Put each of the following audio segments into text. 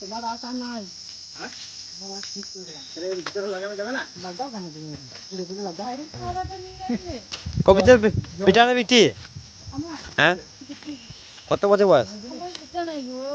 তোমার আশা নাই কবিতার পিটানে বিটি হ্যাঁ? কত বছর বয়স?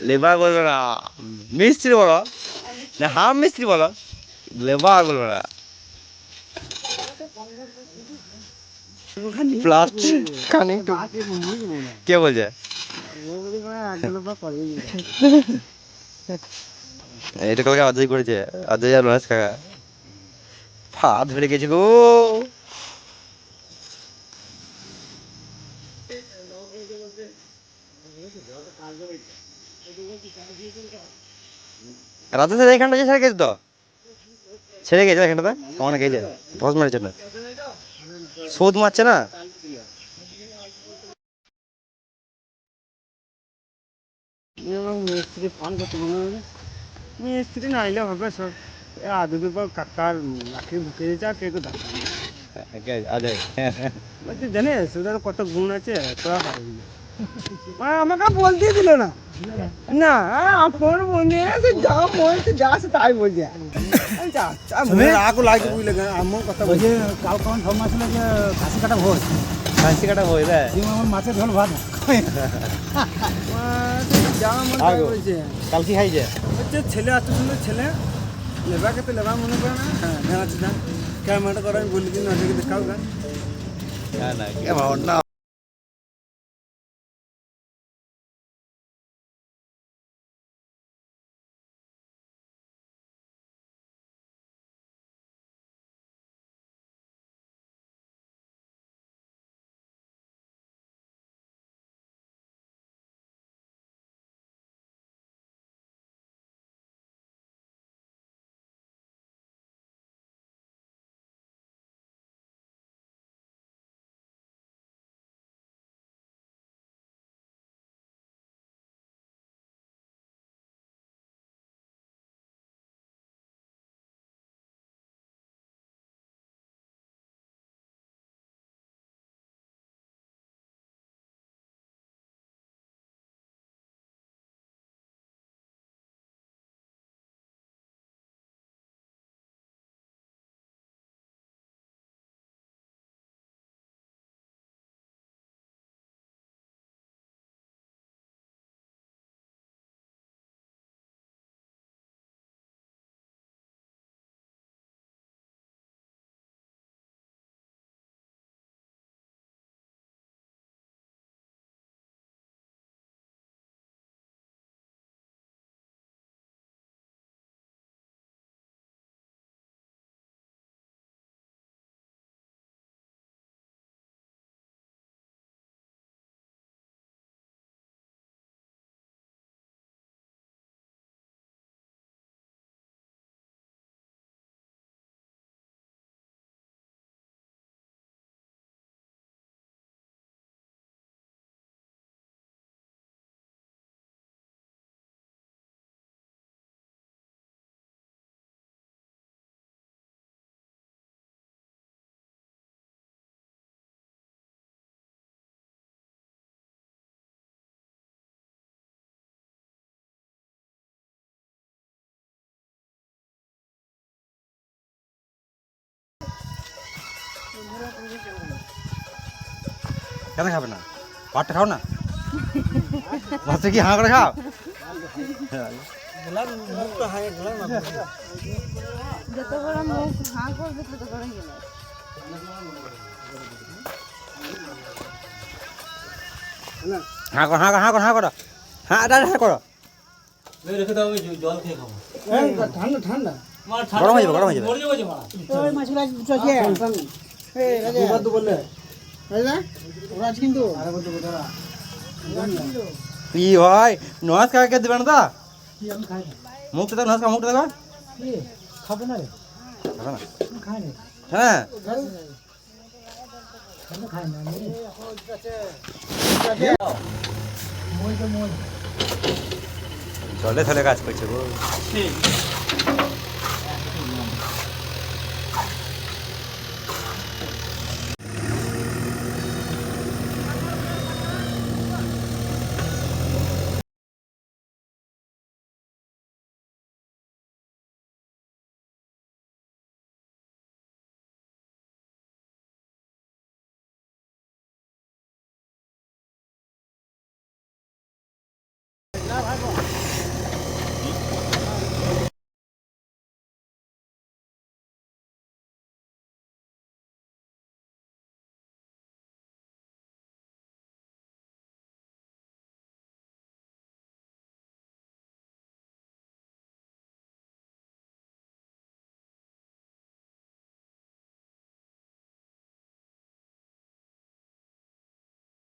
লেবার বলবে না মিস্ত্রি বলো। না হাম মিস্ত্রি বলো। লেবার বলবে না প্লাস্টিক কানে কে বলছে? এটা কালকে অজয় করেছে। অজয় আর কাকা। হাত ধরে গেছে গো। রাতে এখানটা যে ছেড়ে গেছে তো? ছেড়ে গেছে এখানটাতে? গেছে। মারেছে না। শোধ মারছে না? মিস্ত্রি ফোন করতে মিস্ত্রি না আইলে হবে সব। কাকার ঢুকে আর জানিস কত গুণ আছে তোরা আমাকে বলতে দিল না। না আপন মনে আছে যা বলছে যা আছে তাই বলছে। এই যা, যা, রাগ লাগে বুঝলে কেন? আমার কথা বলছে। কাল কখন সব মাছ হলো যে খাসি কাটা ভোজ। হাসি কাটা বই রে ডিম আমার মাছের ঝোল ভাত। যা তাই আগো। বলছে। কাল কি খাইছে? হচ্ছে ছেলে এত সুন্দর ছেলে লেবাকে তো লেবা মনে করে না হ্যাঁ না ক্যামেরাটা করে আমি বলি দিন দেখাও গা। না না কেমন না। কেন খাবে না? ভাতটা খাও না? ভাতটা কি হাঁ করে খাও? যত বড় মুখ হাঁ করবে তত বড় গেল হাঁ করো হাঁ করো হাঁ করো। হাঁ করো হ্যাঁ দাদা হ্যাঁ করো ঠান্ডা ঠান্ডা। গরম হয়ে যাবে গরম হয়ে যাবে। দুবার তো বললে। রাজা কিন্তু। কি হয়? নমস্কার কে দেবেন দা কি আমি খাই না। মুখটা দেখো নমস্কার মুখটা দেখো। খাব না রে। দেখো না। আমি খাই না। হ্যাঁ। জলে থলে কাজ করছে গো।